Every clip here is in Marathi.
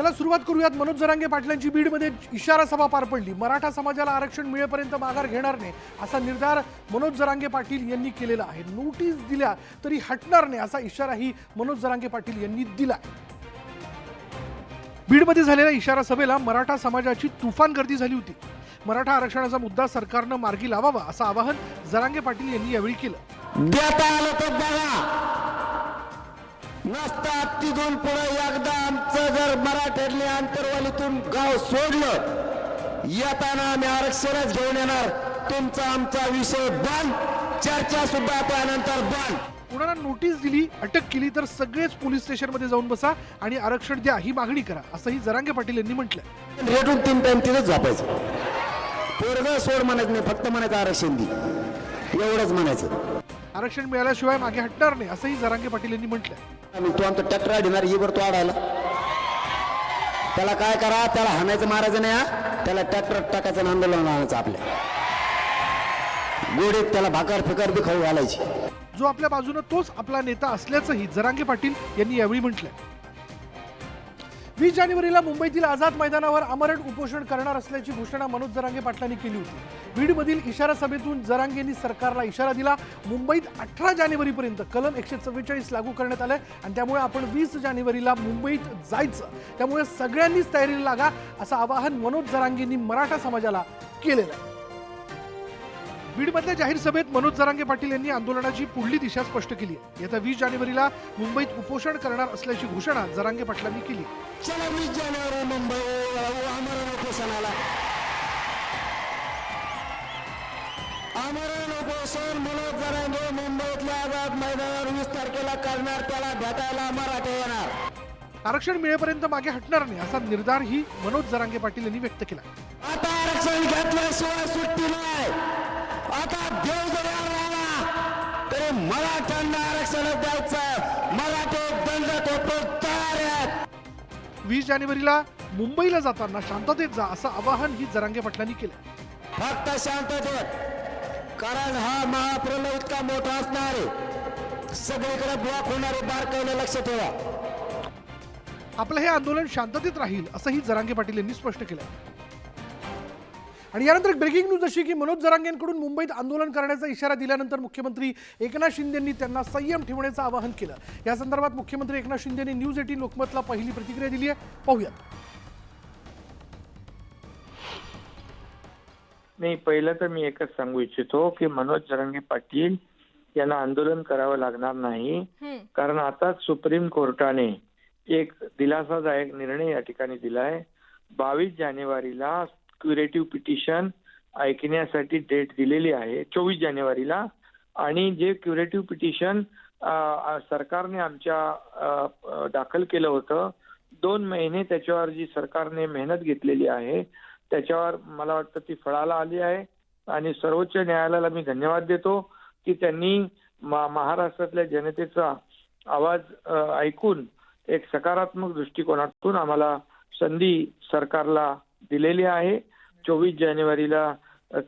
चला सुरुवात करूयात. मनोज जरांगे पाटलांची बीडमध्ये इशारा सभा पार पडली. मराठा समाजाला आरक्षण मिळेपर्यंत माघार घेणार नाही असा निर्धार मनोज जरांगे पाटील यांनी केलेला आहे. नोटीस दिल्या तरी हटणार नाही असा इशाराही मनोज जरांगे पाटील यांनी दिला बीडमध्ये झालेल्या इशारा सभेला मराठा समाजाची तुफान गर्दी झाली होती. मराठा आरक्षणाचा मुद्दा सरकारनं मार्गी लावावा असं आवाहन जरांगे पाटील यांनी यावेळी केलं. देता आलं तर बघा. नसतात तिथून पुढे एकदा जर मराठ्यातली आंतरवालीतून गाव सोडलं येताना आम्ही आरक्षणच घेऊन येणार. तुमचा आमचा विषय बंद. चर्चा सुद्धा त्यानंतर बंद. कुणाला नोटीस दिली अटक केली तर सगळेच पोलीस स्टेशनमध्ये जाऊन बसा आणि आरक्षण द्या ही मागणी करा असंही जरांगे पाटील यांनी म्हटलंय रेटून तीन टाइम तिथंच झोपायचं. पोरग सोड म्हणायचं नाही फक्त म्हणायचं आरक्षण दे. एवढंच म्हणायचं. आरक्षण मिळाल्याशिवाय मागे हटणार नाही असंही जरांगे पाटील यांनी म्हटलंय आणि तो आमचा ट्रॅक्टर आढणार ही बरं तो आडायला त्याला काय करा त्याला हाणायचं मारायचं नाही हा. त्याला ट्रॅक्टर टाकायचं आंदोलन आणायचं आपल्या गोडीत त्याला भाकर फिकर बी खाऊ घालायची. जो आपल्या बाजूनं तोच आपला नेता असल्याचंही जरांगे पाटील यांनी यावेळी म्हटलंय. वीस जानेवारीला मुंबईतील आझाद मैदानावर आमरण उपोषण करणार असल्याची घोषणा मनोज जरांगे पाटलांनी केली होती. बीडमधील इशारा सभेतून जरांगेंनी सरकारला इशारा दिला. मुंबईत अठरा जानेवारीपर्यंत कलम एकशे चव्वेचाळीस लागू करण्यात आलं आणि त्यामुळे आपण वीस जानेवारीला मुंबईत जायचं. त्यामुळे सगळ्यांनीच तयारीला लागा असं आवाहन मनोज जरांगेंनी मराठा समाजाला केलेलं आहे. बीडमधल्या जाहीर सभेत मनोज जरांगे पाटील यांनी आंदोलनाची पुढली दिशा स्पष्ट केली आहे. येत्या वीस जानेवारीला मुंबईत उपोषण करणार असल्याची घोषणा जरांगे पाटलांनी केली चला वीस जानेवारी मुंबई आमरण उपोषणाला आमरण उपोषण मनोज जरांगे मुंबईतल्या आझाद मैदानावर वीस तारखेला करणार त्याला भेटायला मराठे येणार. आरक्षण मिळेपर्यंत मागे हटणार नाही असा निर्धारही मनोज जरांगे पाटील यांनी व्यक्त केला आता आरक्षण घेतल्याशिवाय सुट्टी नाही. आता देव जवळ राहिला तरी मराठ्यांना आरक्षण द्यायचं. मराठे दंड थोपट तयार आहेत. वीस जानेवारीला मुंबईला जाताना शांततेत जा असं आवाहन ही जरांगे पाटलांनी केलं. फक्त शांततेत. कारण हा महाप्रलय इतका मोठा असणार आहे. सगळीकडे ब्लॉक होणारे बारकाईने लक्ष ठेवा. आपलं हे आंदोलन शांततेत राहील असंही जरांगे पाटील यांनी स्पष्ट केलं. आणि यानंतर ब्रेकिंग न्यूज अशी की मनोज जरांगेंकडून मुंबईत आंदोलन करण्याचा इशारा दिल्यानंतर मुख्यमंत्री एकनाथ शिंदेंनी त्यांना संयम ठेवण्याचं आवाहन केलं. या संदर्भात मुख्यमंत्री एकनाथ शिंदेंनी न्यूज एटीन लोकमतला पहिली प्रतिक्रिया दिली आहे. पाहूयात. नाही पहिलं तर मी एकच सांगू इच्छितो की मनोज जरांगे पाटील यांना आंदोलन करावं लागणार नाही. कारण आता सुप्रीम कोर्टाने एक दिलासादायक निर्णय या ठिकाणी दिलाय. बावीस जानेवारीला क्युरेटिव्ह पिटिशन ऐकण्यासाठी डेट दिलेली आहे. चोवीस जानेवारीला. आणि जे क्युरेटिव्ह पिटिशन सरकारने आमच्या दाखल केलं होतं दोन महिने त्याच्यावर जी सरकारने मेहनत घेतलेली आहे त्याच्यावर मला वाटतं ती फळाला आली आहे. आणि सर्वोच्च न्यायालयाला मी धन्यवाद देतो की त्यांनी मा- महाराष्ट्रातल्या जनतेचा आवाज ऐकून एक सकारात्मक दृष्टिकोनातून आम्हाला संधी सरकारला दिलेली आहे. चोवीस जानेवारीला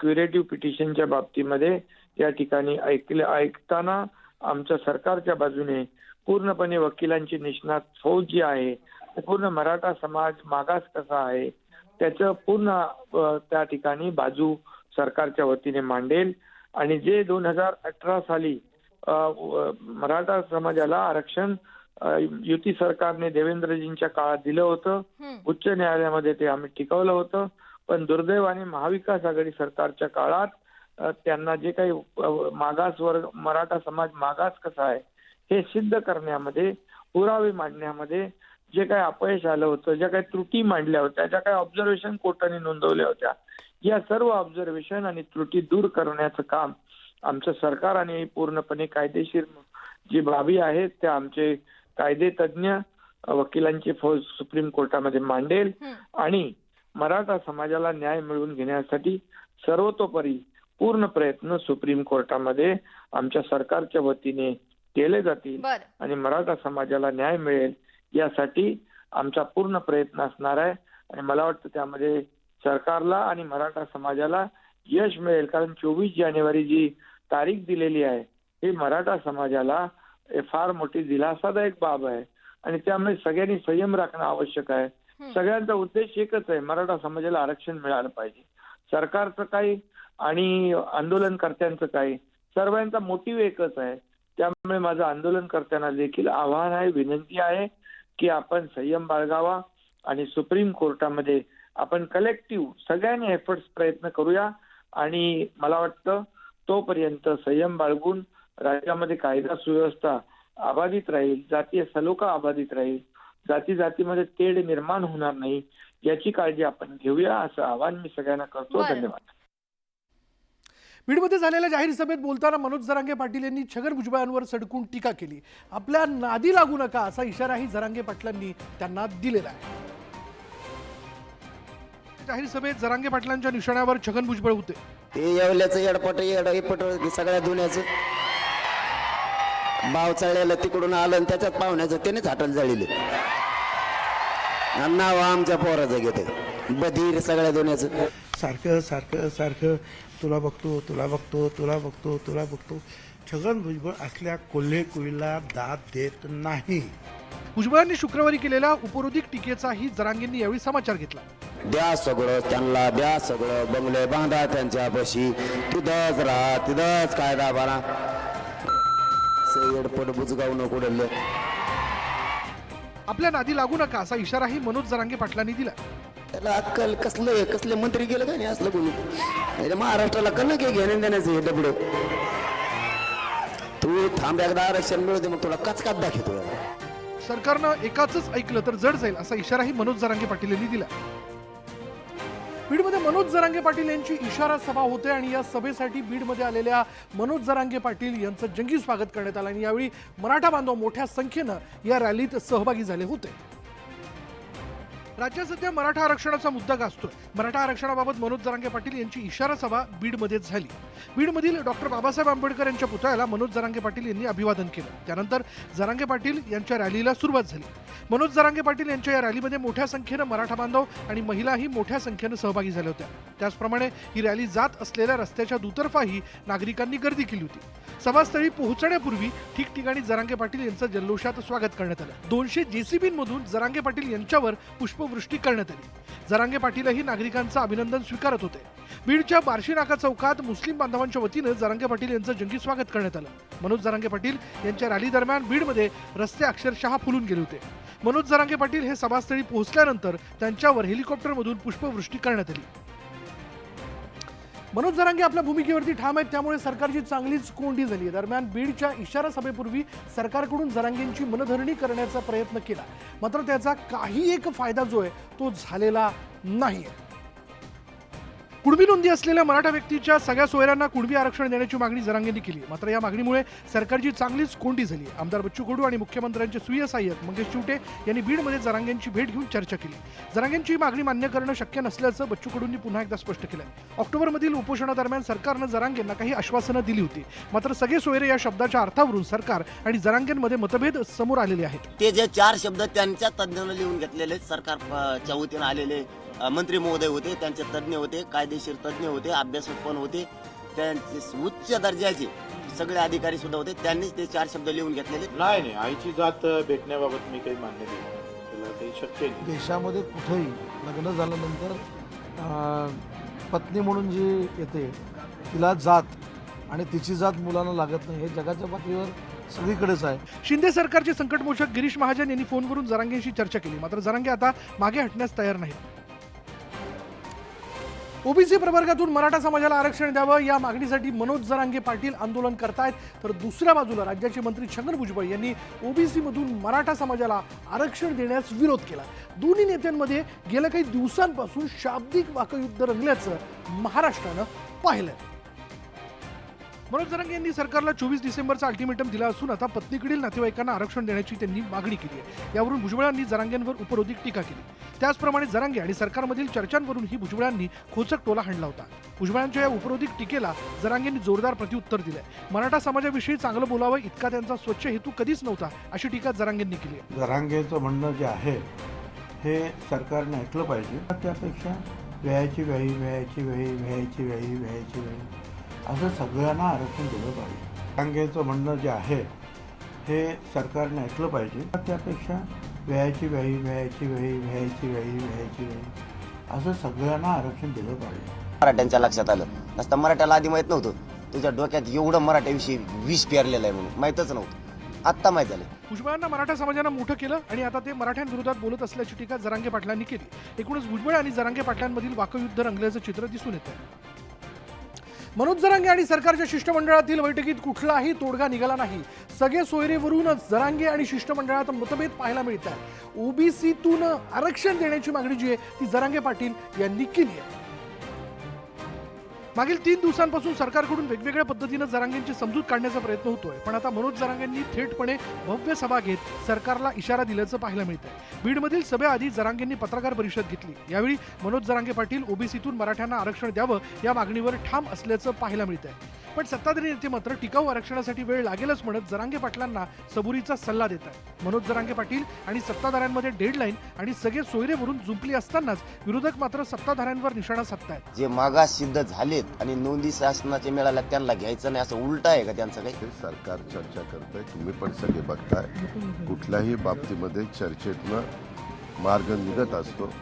क्युरेटिव्ह पिटिशनच्या बाबतीमध्ये या ठिकाणी ऐकले ऐकताना आमच्या सरकारच्या बाजूने पूर्णपणे वकिलांची निष्णात फौज जी आहे पूर्ण मराठा समाज मागास कसा आहे त्याचं पूर्ण त्या ठिकाणी बाजू सरकारच्या वतीने मांडेल. आणि जे दोन हजार अठरा साली मराठा समाजाला आरक्षण युती सरकारने देवेंद्रजींच्या काळात दिलं होतं. उच्च न्यायालयामध्ये ते आम्ही टिकवलं होतं. पण दुर्दैवाने महाविकास आघाडी सरकारच्या काळात त्यांना जे काही मागास वर्ग मराठा समाज मागास कसा आहे हे सिद्ध करण्यामध्ये पुरावे मांडण्यामध्ये जे काही अपयश आलं होतं ज्या काही त्रुटी मांडल्या होत्या ज्या काही ऑब्झर्वेशन कोर्टाने नोंदवल्या होत्या या सर्व ऑब्झर्वेशन आणि त्रुटी दूर करण्याचं काम आमचं सरकार आणि पूर्णपणे कायदेशीर जी बाबी आहेत त्या आमचे कायदे तज्ज्ञ वकिलांची फौज सुप्रीम कोर्टामध्ये मांडेल आणि मराठा समाजाला न्याय मिळवून घेण्यासाठी सर्वतोपरी पूर्ण प्रयत्न सुप्रीम कोर्टामध्ये आमच्या सरकारच्या वतीने केले जातील आणि मराठा समाजाला न्याय मिळेल यासाठी आमचा पूर्ण प्रयत्न असणार आहे. आणि मला वाटतं त्यामध्ये सरकारला आणि मराठा समाजाला यश मिळेल. कारण चोवीस जानेवारी जी तारीख दिलेली आहे ही मराठा समाजाला फार मोठी दिलासादायक बाब आहे. आणि त्यामुळे सगळ्यांनी संयम राखणं आवश्यक आहे. सगळ्यांचा उद्देश एकच आहे मराठा समाजाला आरक्षण मिळालं पाहिजे. सरकारचं काही आणि आंदोलनकर्त्यांचं काही. सर्वांचा मोटिव्ह एकच आहे. त्यामुळे माझं आंदोलनकर्त्यांना देखील आव्हान आहे विनंती आहे की आपण संयम बाळगावा आणि सुप्रीम कोर्टामध्ये आपण कलेक्टिव्ह सगळ्यांनी एफर्ट्स प्रयत्न करूया. आणि मला वाटतं तोपर्यंत संयम बाळगून राज्यामध्ये कायदा सुव्यवस्था अबाधित राहील जातीय सलोखा अबाधित राहील जाती जातीमध्ये तेढ निर्माण होणार नाही याची काळजी आपण घेऊया असं आवाहन मी सगळ्यांना करतो. धन्यवाद. बीडमध्ये झालेल्या जाहीर सभेत बोलताना मनोज जरांगे पाटील यांनी छगन भुजबळांवर सडकून टीका केली. आपल्या नादी लागू नका असा इशाराही जरांगे पाटलांनी त्यांना दिलेला आहे. जाहीर सभेत जरांगे पाटलांच्या निशाण्यावर छगन भुजबळ होते. ते येवल्याचं येडपट येड सगळ्या दुनियाचं. बाव चळलेलं तिकडून आलं आणि त्याच्यात पाहुण्याचं त्यानेच हाटल जळिले. आणि नाव आमच्या पोराचं घेते. बधीर सगळ्या दुनियाचं. सारखं सारखं सारखं तुला बघतो तुला बघतो तुला बघतो तुला बघतो. छगन भुजबळ असल्या कोल्हे कुईला दाद देत नाही. भुजबळांनी शुक्रवारी केलेल्या उपरोधिक टीकेचाही जरांगेंनी यावेळी समाचार घेतला. द्या सगळं त्यांना द्या सगळं. बंगले बांधा त्यांच्यापाशी. तिथंच राहा तिथंच कायदा बारा येडपट बुजगाव नको डल्ले आपल्या नादी लागू नका असा इशाराही मनोज जरांगे पाटलांनी दिला. त्याला अक्कल कसलं कसले मंत्री गेलं का नाही असलं कोणी? महाराष्ट्राला कल की घेणं देण्याचं हे डबड तू थांब एकदा आरक्षण मिळू दे मग तुला कचकात दाखवतो. सरकारनं एकाच ऐकलं तर जड जाईल असा इशाराही मनोज जरांगे पाटील यांनी दिला. बीडमध्ये मनोज जरांगे पाटील यांची इशारा सभा होते आणि या सभेसाठी बीडमध्ये आलेल्या मनोज जरांगे पाटील यांचं जंगी स्वागत करण्यात आलं. आणि यावेळी मराठा बांधव मोठ्या संख्येनं या रॅलीत सहभागी झाले होते. राज्यात सध्या मराठा आरक्षणाचा मुद्दा गाजतोय. मराठा आरक्षणाबाबत मनोज जरांगे पाटील यांची इशारा सभा बीडमध्येच झाली. बीडमधील डॉक्टर बाबासाहेब आंबेडकर यांच्या पुतळ्याला मनोज जरांगे पाटील यांनी अभिवादन केलं. त्यानंतर जरांगे पाटील यांच्या रॅलीला सुरुवात झाली. मनोज जरांगे पाटील यांच्या या रॅलीमध्ये मोठ्या संख्येनं मराठा बांधव आणि महिलाही मोठ्या संख्येनं सहभागी झाल्या होत्या. त्याचप्रमाणे ही रॅली जात असलेल्या रस्त्याच्या दुतर्फाही नागरिकांनी गर्दी केली होती. सभास्थळी पोहोचण्यापूर्वी ठिकठिकाणी जरांगे पाटील यांचं जल्लोषात स्वागत करण्यात आलं. दोनशे जेसीबींमधून जरांगे पाटील यांच्यावर पुष्प पुष्पवृष्टी करण्यात आली. जरांगे पाटीलही नागरिकांचं अभिनंदन स्वीकारत होते. बीडच्या बार्शी नाका चौकात मुस्लिम बांधवांच्या वतीनं जरांगे पाटील यांचं जंगी स्वागत करण्यात आलं. मनोज जरांगे पाटील यांच्या रॅली दरम्यान बीडमध्ये रस्ते अक्षरशः फुलून गेले होते. मनोज जरांगे पाटील हे सभास्थळी पोहोचल्यानंतर त्यांच्यावर हेलिकॉप्टरमधून पुष्पवृष्टी करण्यात आली. मनोज जरांगे आपल्या भूमिकेवरती ठाम आहेत त्यामुळे सरकारची चांगलीच कोंडी झाली आहे. दरम्यान बीडच्या इशारा सभेपूर्वी सरकारकडून जरांगेंची मनधरणी करण्याचा प्रयत्न केला. मात्र त्याचा काही एक फायदा जो आहे तो झालेला नाही कुणबी नोंदी असलेल्या मराठा व्यक्तीच्या सगळ्या सोयऱ्यांना कुणबी आरक्षण देण्याची मागणी जरांगेंनी केली. मात्र या मागणीमुळे सरकारची चांगलीच कोंडी झाली. आमदार बच्चू कडू आणि मुख्यमंत्र्यांचे सुय सहाय्यक मंगेश चिवटे यांनी बीडमध्ये जरांगेंची भेट घेऊन चर्चा केली. जरांगेंची मागणी मान्य करणं शक्य नसल्याचं बच्चू कडूंनी पुन्हा एकदा स्पष्ट केलं ऑक्टोबरमधील उपोषणादरम्यान सरकारनं जरांगेंना काही आश्वासनं दिली होती. मात्र सगळे सोयरे या शब्दाच्या अर्थावरून सरकार आणि जरांगेंमध्ये मतभेद समोर आलेले आहेत. ते जे चार शब्द त्यांच्या तज्ज्ञानं लिहून घेतलेले सरकारच्या वतीनं आलेले मंत्री महोदय होते त्यांचे तज्ज्ञ होते कायदेशीर तज्ज्ञ होते अभ्यासक पण होते. त्यांचे उच्च दर्जाचे सगळे अधिकारी सुद्धा होते. त्यांनीच ते चार शब्द लिहून घेतलेले. नाही नाही आईची जात भेटण्याबाबत मी काही मान्य नाही. त्याला काही शक्य नाही. देशामध्ये कुठेही लग्न झाल्यानंतर अं, पत्नी म्हणून जी येते तिला जात आणि तिची जात मुलांना लागत नाही हे जगाच्या पातळीवर सगळीकडेच आहे. शिंदे सरकारचे संकटमोचक गिरीश महाजन यांनी फोनवरून जरांगेंशी चर्चा केली. मात्र जरांगे आता मागे हटण्यास तयार नाहीत. ओबीसी प्रवर्गातून मराठा समाजाला आरक्षण द्यावं या मागणीसाठी मनोज जरांगे पाटील आंदोलन करतायत. तर दुसऱ्या बाजूला राज्याचे मंत्री छगन भुजबळ यांनी ओबीसीमधून मराठा समाजाला आरक्षण देण्यास विरोध केला. दोन्ही नेत्यांमध्ये गेल्या काही दिवसांपासून शाब्दिक वाकयुद्ध रंगल्याचं महाराष्ट्रानं पाहिलंय. मनोज जरांगे यांनी सरकारला चोवीस डिसेंबरचा अल्टिमेटम दिला असून आता पत्नीकडील नातेवाईकांना आरक्षण देण्याची त्यांनी मागणी केली आहे. यावरून भुजबळांनी जरांगेंवर उपरोधिक टीका केली. त्याचप्रमाणे जरांगे आणि सरकारमधील चर्चांवरून ही भुजबळांनी खोचक टोला हाणला होता. भुजबळांच्या या उपरोधिक टीकेला जरांगेंनी जोरदार प्रत्युत्तर दिलंय. मराठा समाजाविषयी चांगलं बोलावं इतका त्यांचा स्वच्छ हेतू कधीच नव्हता अशी टीका जरांगेंनी केली आहे. जरांगेचं म्हणणं जे आहे हे सरकारने ऐकलं पाहिजे. त्यापेक्षा व्यायाची व्याही व्यायाची व्याही व्यायाची व्याही व्यायाची व्याही असं सगळ्यांना आरक्षण दिलं पाहिजे. जरांगेचं म्हणणं जे आहे हे सरकारने ऐकलं पाहिजे. त्यापेक्षा व्यायाची व्याही व्यायाची व्याही व्यायाची व्याही व्यायाची व्याही असं सगळ्यांना आरक्षण दिलं पाहिजे. मराठ्यांच्या लक्षात आलं. नसतं मराठ्याला आधी माहीत नव्हतं. तुझ्या डोक्यात एवढं मराठ्याविषयी विष पेरलेलं आहे म्हणून. माहीतच नव्हतं. आत्ता माहीत झालं. भुजबळांना मराठा समाजानं मोठं केलं आणि आता ते मराठ्यांविरोधात बोलत असल्याची टीका जरांगे पाटलांनी केली. एकूणच भुजबळ आणि जरांगे पाटलांमधील वाकयुद्ध रंगल्याचं चित्र दिसून येतं मनोज जरांगे आणि सरकारच्या शिष्टमंडळातील बैठकीत कुठलाही तोडगा निघाला नाही. सगळे सोयरेवरूनच जरांगे आणि शिष्टमंडळात मतभेद पाहायला मिळतात. ओबीसीतून आरक्षण देण्याची मागणी जी आहे ती जरांगे पाटील यांनी केली आहे. मागील तीन दिवसांपासून सरकारकडून वेगवेगळ्या पद्धतीनं जरांगेंची समजूत काढण्याचा प्रयत्न होतोय. पण आता मनोज जरांगेंनी थेटपणे भव्य सभा घेत सरकारला इशारा दिल्याचं पाहायला मिळतंय. बीडमधील सभेआधी जरांगेंनी पत्रकार परिषद घेतली. यावेळी मनोज जरांगे पाटील ओबीसीतून मराठ्यांना आरक्षण द्यावं या मागणीवर ठाम असल्याचं पाहायला मिळतंय. पण सत्ताधारी नेते मात्र टिकाऊ आरक्षणासाठी वेळ लागेलच म्हणत जरांगे पाटलांना सबुरीचा सल्ला देत आहेत मनोज जरांगे पाटील आणि सत्ताधाऱ्यांमध्ये डेडलाईन आणि सगळे सोयरे भरून जुंपली असतानाच विरोधक मात्र सत्ताधाऱ्यांवर निशाणा साधतायत. जे मागास सिद्ध झालेत आणि नोंदी शासनाचे मिळाल्या त्यांना घ्यायचं नाही असं उलट आहे का त्यांचं काही? सरकार चर्चा करतंय तुम्ही पण सगळे बघताय. कुठल्याही बाबतीमध्ये चर्चेतनं मार्ग निघत असतो.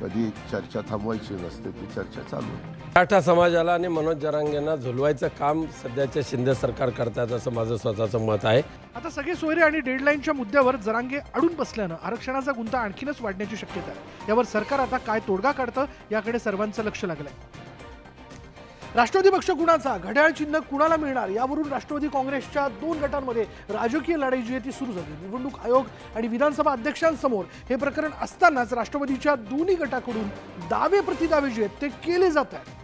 कधी चर्चा थांबवायची नसते ती चर्चा चालू आहे. मराठा समाजाला आणि मनोज जरांगेंना झुलवायचं काम सध्याच्या शिंदे सरकार करतात असं माझं स्वतःचं मत आहे. आता सगळे सोयरे आणि डेडलाईनच्या मुद्द्यावर जरांगे अडून बसल्यानं आरक्षणाचा गुंता आणखीनच वाढण्याची शक्यता आहे. यावर सरकार आता काय तोडगा काढतं याकडे सर्वांचं लक्ष लागलंय. राष्ट्रवादी पक्ष कुणाचा? घड्याळ चिन्ह कुणाला मिळणार? यावरून राष्ट्रवादी काँग्रेसच्या दोन गटांमध्ये राजकीय लढाई जी आहे ती सुरू झाली. निवडणूक आयोग आणि विधानसभा अध्यक्षांसमोर हे प्रकरण असतानाच राष्ट्रवादीच्या दोन्ही गटाकडून दावे प्रतिदावे जे आहेत ते केले जात आहेत.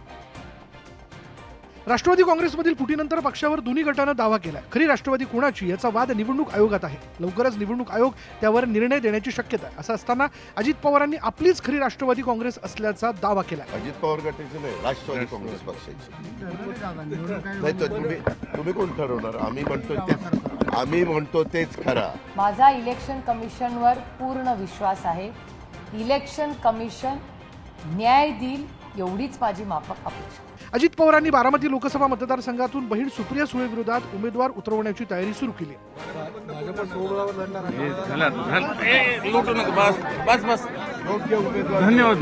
राष्ट्रवादी काँग्रेसमधील फुटीनंतर पक्षावर दोन्ही गटानं दावा केलाय. खरी राष्ट्रवादी कोणाची याचा वाद निवडणूक आयोगात आहे. लवकरच निवडणूक आयोग त्यावर निर्णय देण्याची शक्यता आहे. असं असताना अजित पवारांनी आपलीच खरी राष्ट्रवादी काँग्रेस असल्याचा दावा केला अजित पवार गटाचे नाही राष्ट्रवादी काँग्रेस पक्षाचे. तुम्ही तुम्ही कोण ठरवणार? आम्ही म्हणतो तेच आम्ही म्हणतो तेच खरा. माझा इलेक्शन कमिशनवर पूर्ण विश्वास आहे. इलेक्शन कमिशन न्याय देईल एवढीच माझी माफक अपेक्षा. अजित पवारांनी बारामती लोकसभा मतदारसंघातून बहीण सुप्रिया सुळे विरोधात उमेदवार उतरवण्याची तयारी सुरू केली.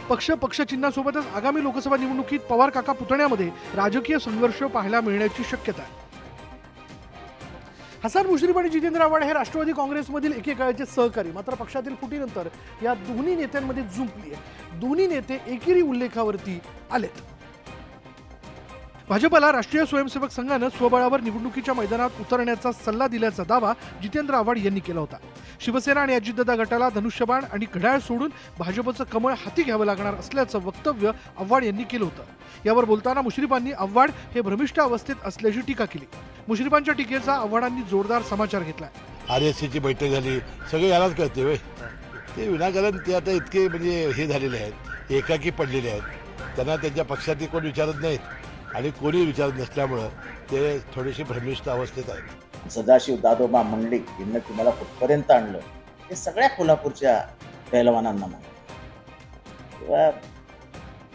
पक्ष पक्षचिन्हासोबतच आगामी लोकसभा निवडणुकीत पवार काका पुतण्यामध्ये राजकीय संघर्ष पाहायला मिळण्याची शक्यता आहे. हसन मुश्रीफ आणि जितेंद्र आव्हाड हे राष्ट्रवादी काँग्रेसमधील एकेकाळचे सहकारी मात्र पक्षातील फुटीनंतर या दोन्ही नेत्यांमध्ये जुंपली आहे. दोन्ही नेते एकेरी उल्लेखावरती आलेत. भाजपला राष्ट्रीय स्वयंसेवक संघानं स्वबळावर निवडणुकीच्या मैदानात उतरण्याचा सल्ला दिल्याचा दावा जितेंद्र आव्हाड यांनी केला होता. शिवसेना आणि अजितदादा गटाला धनुष्यबाण आणि घड्याळ सोडून भाजपचं कमळ हाती घ्यावं लागणार असल्याचं वक्तव्य आव्हाड यांनी केलं होतं. यावर बोलताना मुश्रीफांनी आव्हाड हे भ्रमिष्ठ अवस्थेत असल्याची टीका केली. मुश्रीफांच्या टीकेचा आव्हाडांनी जोरदार समाचार घेतला आर एस सीची बैठक झाली. सगळे यालाच कळते वे ते विनाकारण ते आता इतके म्हणजे हे झालेले आहेत. एकाकी पडलेले आहेत. त्यांना त्यांच्या पक्षातील कोण विचारत नाहीत. आणि कोणी विचारत नसल्यामुळं ते थोडेसे भ्रमिष्ठ अवस्थेत आहेत. सदाशिव दादोबा मंडलिक यांनी तुम्हाला कुठपर्यंत आणलं? हे सगळ्या कोल्हापूरच्या पहिलवानांना माहिती तेव्हा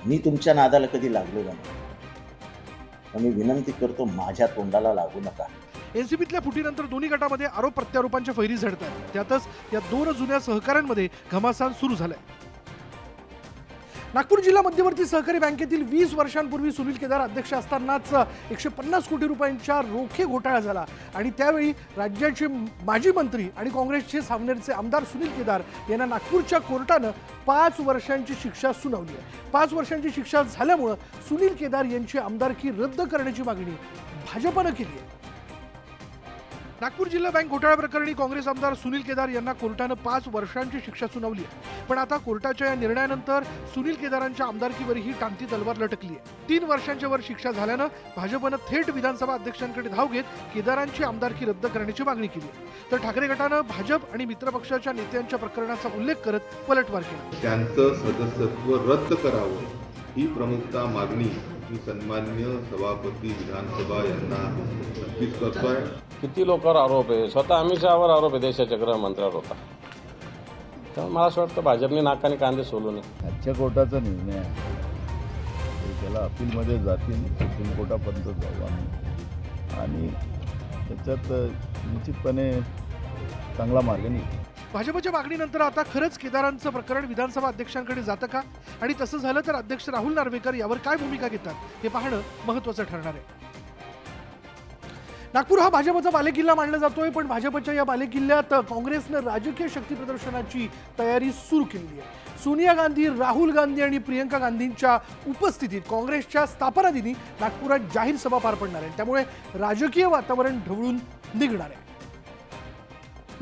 मी तुमच्या नादाला कधी लागलेलो नाही. मी विनंती करतो माझ्या तोंडाला लागू नका. एनसीपीतल्या फुटीनंतर दोन्ही गटामध्ये आरोप प्रत्यारोपांच्या फैरी झडत आहेत त्यातच या दोन जुन्या सहकाऱ्यांमध्ये घमासान सुरू झालंय. नागपूर जिल्हा मध्यवर्ती सहकारी बँकेतील वीस वर्षांपूर्वी सुनील केदार अध्यक्ष असतानाच एकशे पन्नास कोटी रुपयांच्या रोखे घोटाळा झाला. आणि त्यावेळी राज्याचे माजी मंत्री आणि काँग्रेसचे सामनेरचे आमदार सुनील केदार यांना नागपूरच्या कोर्टानं पाच वर्षांची शिक्षा सुनावली आहे. पाच वर्षांची शिक्षा झाल्यामुळं सुनील केदार यांची आमदारकी रद्द करण्याची मागणी भाजपनं केली आहे. नागपूर जिल्हा बँक घोटाळा प्रकरणी काँग्रेस आमदार सुनील केदार यांना कोर्टानं पाच वर्षांची शिक्षा सुनावली आहे. पण आता कोर्टाच्या या निर्णयानंतर सुनील केदारांच्या आमदारकीवरही टांगती तलवार लटकली आहे. तीन वर्षांच्या वर शिक्षा झाल्यानं भाजपनं थेट विधानसभा अध्यक्षांकडे धाव घेत केदारांची आमदारकी रद्द करण्याची मागणी केली तर ठाकरे गटानं भाजप आणि मित्रपक्षाच्या नेत्यांच्या प्रकरणाचा उल्लेख करत पलटवार केला. त्यांचं सदस्यत्व रद्द करावं ही प्रमुखता मागणी मी सन्मान्य सभापती विधानसभा यांना नक्कीच करतोय. किती लोकांवर आरोप आहे? स्वतः अमित शहावर आरोप आहे देशाच्या गृहमंत्र्यावर होता. तर मला असं वाटतं भाजपने नाकाने कांदे सोलू नये. आजच्या कोर्टाचा निर्णय आहे. त्याला अपीलमध्ये जातील सुप्रीम कोर्टापर्यंत जाऊ आम्ही. आणि त्याच्यात निश्चितपणे चांगला मार्ग निघेल. भाजपच्या मागणीनंतर आता खरंच केदारांचं प्रकरण विधानसभा अध्यक्षांकडे जातं का? आणि तसं झालं तर अध्यक्ष राहुल नार्वेकर यावर काय भूमिका घेतात? हे पाहणं महत्वाचं ठरणार आहे. नागपूर हा भाजपचा बालेकिल्ला मानला जातोय पण भाजपच्या या बालेकिल्ल्यात काँग्रेसनं राजकीय शक्ती प्रदर्शनाची तयारी सुरू केली आहे. सोनिया गांधी राहुल गांधी आणि प्रियंका गांधींच्या उपस्थितीत काँग्रेसच्या स्थापना दिनी नागपुरात जाहीर सभा पार पडणार आहे. त्यामुळे राजकीय वातावरण ढवळून निघणार आहे.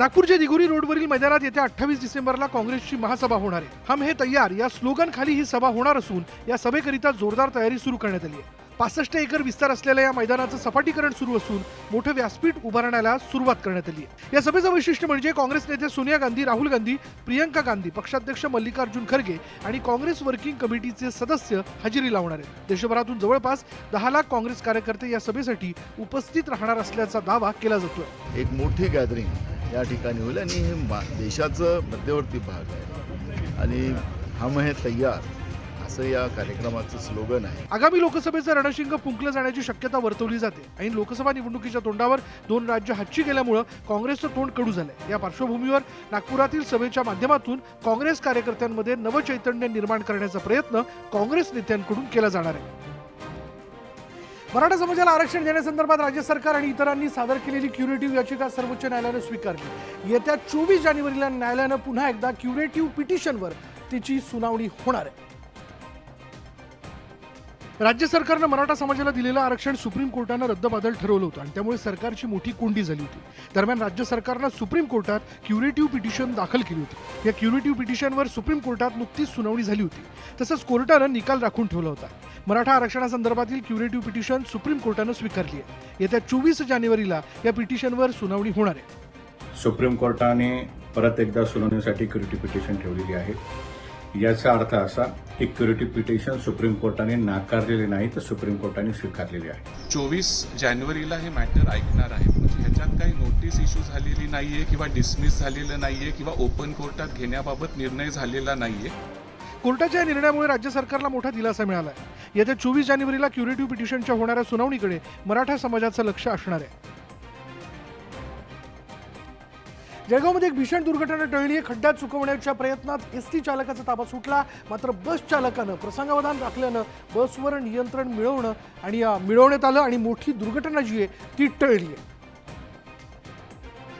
नागपूरच्या दिघोरी रोडवरील मैदानात येत्या अठ्ठावीस डिसेंबरला काँग्रेसची महासभा होणार आहे. हम हे तयार या स्लोगन खाली ही सभा होणार असून या सभेकरिता जोरदार तयारी सुरू करण्यात आली आहे. पासष्ट एकर विस्तार असलेल्या या मैदानाचं सपाटीकरण सुरू असून मोठं व्यासपीठ उभारण्याला सुरुवात करण्यात आली आहे. या सभेचं वैशिष्ट्य म्हणजे काँग्रेस नेते सोनिया गांधी राहुल गांधी प्रियंका गांधी पक्षाध्यक्ष मल्लिकार्जुन खरगे आणि काँग्रेस वर्किंग कमिटीचे सदस्य हजेरी लावणार आहेत. देशभरातून जवळपास दहा लाख काँग्रेस कार्यकर्ते या सभेसाठी उपस्थित राहणार असल्याचा दावा केला जातोय. एक मोठी गॅदरिंग या ठिकाणी होईल आणि हे देशाचं मध्यवर्ती भाग आहे. आणि हम हे तयार. असं या कार्यक्रमाचं स्लोगन आहे. आगामी लोकसभेचं रणशिंग फुंकलं जाण्याची शक्यता वर्तवली जाते आणि लोकसभा निवडणुकीच्या तोंडावर दोन राज्य हच्ची गेल्यामुळं काँग्रेसचं तोंड कडू झालंय. या पार्श्वभूमीवर नागपुरातील सभेच्या माध्यमातून काँग्रेस कार्यकर्त्यांमध्ये नवचैतन्य निर्माण करण्याचा प्रयत्न काँग्रेस नेत्यांकडून केला जाणार आहे. मराठा समाजाला आरक्षण देण्यासंदर्भात राज्य सरकार आणि इतरांनी सादर केलेली क्युरेटिव्ह याचिका सर्वोच्च न्यायालयानं स्वीकारली. येत्या चोवीस जानेवारीला न्यायालयानं पुन्हा एकदा क्युरेटिव्ह पिटिशनवर तिची सुनावणी होणार आहे. राज्य सरकारनं मराठा समाजाला दिलेलं आरक्षण सुप्रीम कोर्टानं रद्दबादल ठरवलं होतं आणि त्यामुळे सरकारची मोठी कोंडी झाली होती. दरम्यान राज्य सरकारनं सुप्रीम कोर्टात क्युरेटिव्ह पिटिशन दाखल केली होती. या क्युरेटिव्ह पिटिशनवर सुप्रीम कोर्टात नुकतीच सुनावणी झाली होती. तसंच कोर्टानं निकाल राखून ठेवला होता. मराठा आरक्षणासंदर्भातील क्युरेटिव्ह पिटिशन सुप्रीम कोर्टानं स्वीकारली आहे. येत्या चोवीस जानेवारीला या पिटिशनवर सुनावणी होणार आहे. सुप्रीम कोर्टाने परत एकदा सुनावणीसाठी क्युरेटिव्ह पिटिशन ठेवलेली आहे. याचा अर्थ असा की क्युरिटी पिटिशन सुप्रीम कोर्टाने नाकारलेले नाही तर सुप्रीम कोर्टाने स्वीकारलेले आहे. चोवीस जानेवारीला हे मॅटर ऐकणार आहे. म्हणजे ह्याच्यात काही नोटीस इश्यू झालेली नाहीये किंवा डिसमिस झालेलं नाहीये किंवा ओपन कोर्टात घेण्याबाबत निर्णय झालेला नाहीये. कोर्टाच्या या निर्णयामुळे राज्य सरकारला मोठा दिलासा मिळाला आहे येत्या चोवीस जानेवारीला क्युरेटिव्ह पिटिशनच्या होणाऱ्या सुनावणीकडे मराठा समाजाचं लक्ष असणार आहे. जळगावमध्ये एक भीषण दुर्घटना टळली. आहे खड्ड्यात चुकवण्याच्या प्रयत्नात एस टी चालकाचा ताबा सुटला. मात्र बस चालकानं प्रसंगावधान राखल्यानं बसवर नियंत्रण मिळवणं आणि मिळवण्यात आलं आणि मोठी दुर्घटना जी आहे ती टळली आहे.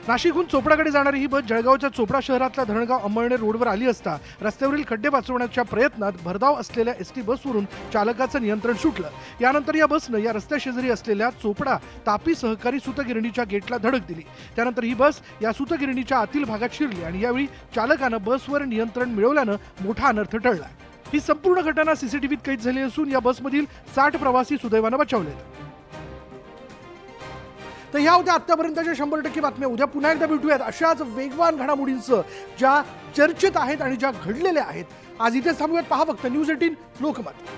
नाशिकहून चोपडाकडे जाणारी ही बस जळगावच्या चोपडा शहरातल्या धरणगाव अंमळणे रोडवर आली असता रस्त्यावरील खड्डे वाचवण्याच्या प्रयत्नात भरधाव असलेल्या एस टी बसवरून चालकाचं नियंत्रण सुटलं. यानंतर या बसनं या रस्त्याशेजारी असलेल्या चोपडा तापी सहकारी सुतगिरणीच्या गेटला धडक दिली. त्यानंतर ही बस या सुतगिरणीच्या आतील भागात शिरली आणि यावेळी चालकानं बसवर नियंत्रण मिळवल्यानं मोठा अनर्थ टळला. ही संपूर्ण घटना सीसीटीव्हीत कैद झाली असून या बसमधील साठ प्रवासी सुदैवानं बचावलेत तर ह्या होत्या आत्तापर्यंतच्या शंभर टक्के बातम्या. उद्या पुन्हा एकदा भेटूयात अशाच वेगवान घडामोडींचं ज्या चर्चेत आहेत आणि ज्या घडलेल्या आहेत. आज इथेच थांबूयात. पहा फक्त न्यूज एटीन लोकमत.